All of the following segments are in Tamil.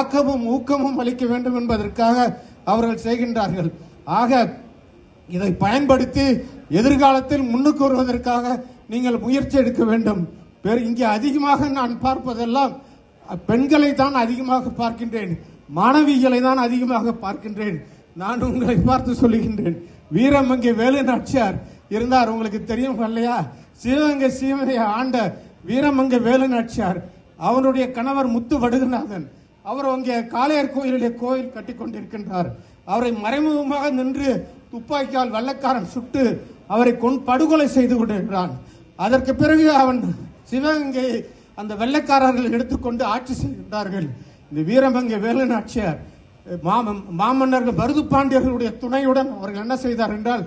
ஆக்கமும் ஊக்கமும் அளிக்க வேண்டும் என்பதற்காக அவர்கள் செய்கின்றார்கள். ஆக இதை பயன்படுத்தி எதிர்காலத்தில் முன்னுக்கு வருவதற்காக நீங்கள் முயற்சி எடுக்க வேண்டும். இங்கே அதிகமாக நான் பார்ப்பதெல்லாம் பெண்களை தான் அதிகமாக பார்க்கின்றேன். மாணவிகளை தான் அதிகமாக பார்க்கின்றேன். நான் உங்களை பார்த்து சொல்லுகின்றேன். வீரமங்கை வேலு நாச்சியார் இருந்தார். உங்களுக்கு தெரியும் இல்லையா சிவகங்கை சீமையை ஆண்ட வீரமங்கை வேலு நாச்சியார். அவருடைய கணவர் முத்து வடுகநாதன். அவர் அங்கே காளையர் கோயிலிலே கோயில் கட்டி கொண்டிருக்கின்றார் அவரை மறைமுகமாக நின்று துப்பாக்கியால் வெள்ளக்காரன் சுட்டு அவரை கொண் படுகொலை செய்து கொண்டிருக்கிறான். அதற்கு பிறகு அவன் சிவகங்கையை அந்த வெள்ளக்காரர்கள் எடுத்துக்கொண்டு ஆட்சி செய்கின்றார்கள். இந்த வீரமங்கை வேலு நாச்சியார் மாமன்னர்கள் பருது பாண்டியர்களுடைய துணையுடன் அவர்கள் என்ன செய்தார் என்றால்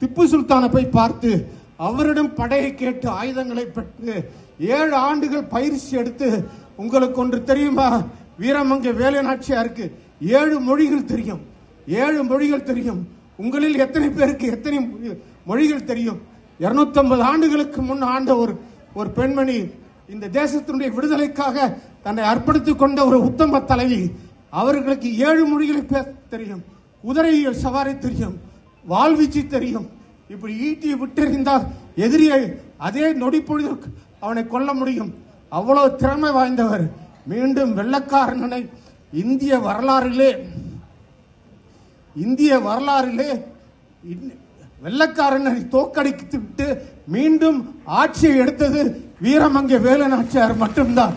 திப்பு சுல்தானை போய் பார்த்து அவரிடம் படையை கேட்டு ஆயுதங்களை பெற்று ஏழு ஆண்டுகள் பயிற்சி எடுத்து உங்களுக்கு ஒன்று தெரியுமா? வீரமங்க வேலை நாச்சியாருக்கு ஏழு மொழிகள் தெரியும். ஏழு மொழிகள் தெரியும். உங்களில் எத்தனை பேருக்கு எத்தனை மொழிகள் தெரியும்? 250 ஆண்டுகளுக்கு முன் ஆண்ட ஒரு ஒரு பெண்மணி இந்த தேசத்தினுடைய விடுதலைக்காக தன்னை அர்ப்பணித்துக் கொண்ட ஒரு உத்தம தலைவி அவர்களுக்கு ஏழு மொழிகளை பேச தெரியும். குதிரையில் சவாரி தெரியும். வாழ்வீச்சு தெரியும். இப்படி ஈட்டி விட்டெறிந்தால் எதிரியை அதே நொடிப்பொழுது அவனை கொல்ல முடியும். அவ்வளவு திறமை வாய்ந்தவர். மீண்டும் வெள்ளக்காரனை இந்திய வரலாறிலே இந்திய வரலாறிலே வெள்ளக்காரனை தோக்கடித்து விட்டு மீண்டும் ஆட்சியை எடுத்தது வீரமங்க வேலநாச்சியார் மட்டும்தான்.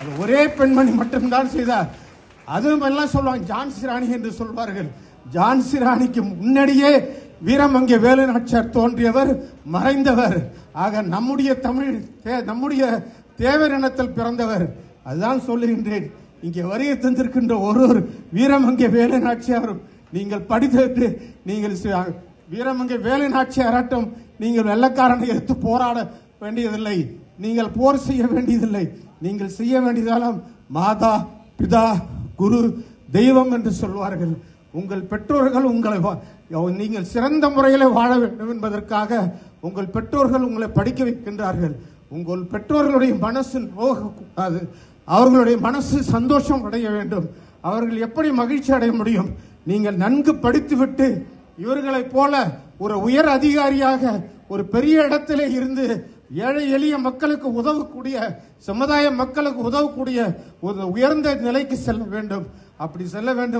அது ஒரே பெண்மணி மட்டும்தான் செய்தார். அதுவும் எல்லாம் சொல்லுவாங்க ஜான்சி ராணி என்று சொல்வார்கள். ஜான்சி ராணிக்கு முன்னாடியே வீரமங்க வேலுநாச்சியார் தோன்றியவர் மறைந்தவர். ஆக நம்முடைய தமிழ் நம்முடைய தேவர் இனத்தில் பிறந்தவர். அதுதான் சொல்லுகின்றேன். இங்கே வரைய தந்திருக்கின்ற ஒரு ஒரு வீரமங்கை வேலு நாச்சியாரும் நீங்கள் படித்து நீங்கள் சி- வீரமங்கை வேலு நாச்சியாராட்டம் நீங்கள் வெள்ளக்காரனை எடுத்து போராட வேண்டியதில்லை. நீங்கள் போர் செய்ய வேண்டியதில்லை. நீங்கள் செய்ய வேண்டியதெல்லாம் மாதா பிதா குரு தெய்வம் என்று சொல்வார்கள். உங்கள் பெற்றோர்கள் உங்களை வா- நீங்கள் சிறந்த முறையில் வாழ வேண்டும் என்பதற்காக உங்கள் பெற்றோர்கள் உங்களை படிக்க வைக்கின்றார்கள். உங்கள் பெற்றோர்களுடைய மனசு நோகக்கூடாது அவர்களுடைய மனசு சந்தோஷம் அடைய வேண்டும். அவர்கள் எப்படி மகிழ்ச்சி அடைய முடியும்? நீங்கள் நன்கு படித்துவிட்டு இவர்களைப் போல ஒரு உயர் அதிகாரியாக ஒரு பெரிய இடத்திலே இருந்து ஏழை எளிய மக்களுக்கு உதவக்கூடிய சமுதாய மக்களுக்கு உதவக்கூடிய ஒரு உயர்ந்த நிலைக்கு செல்ல வேண்டும். அப்படி செல்ல வேண்டும்